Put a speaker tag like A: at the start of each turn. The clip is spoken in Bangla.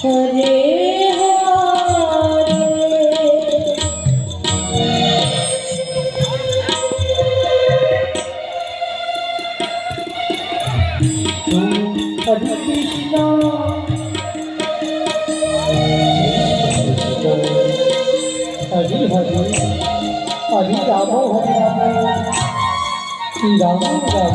A: হরে হরে হরে
B: কৃষ্ণ হরে হরে হরে রাম হরে রাম শ্রী রাম রাম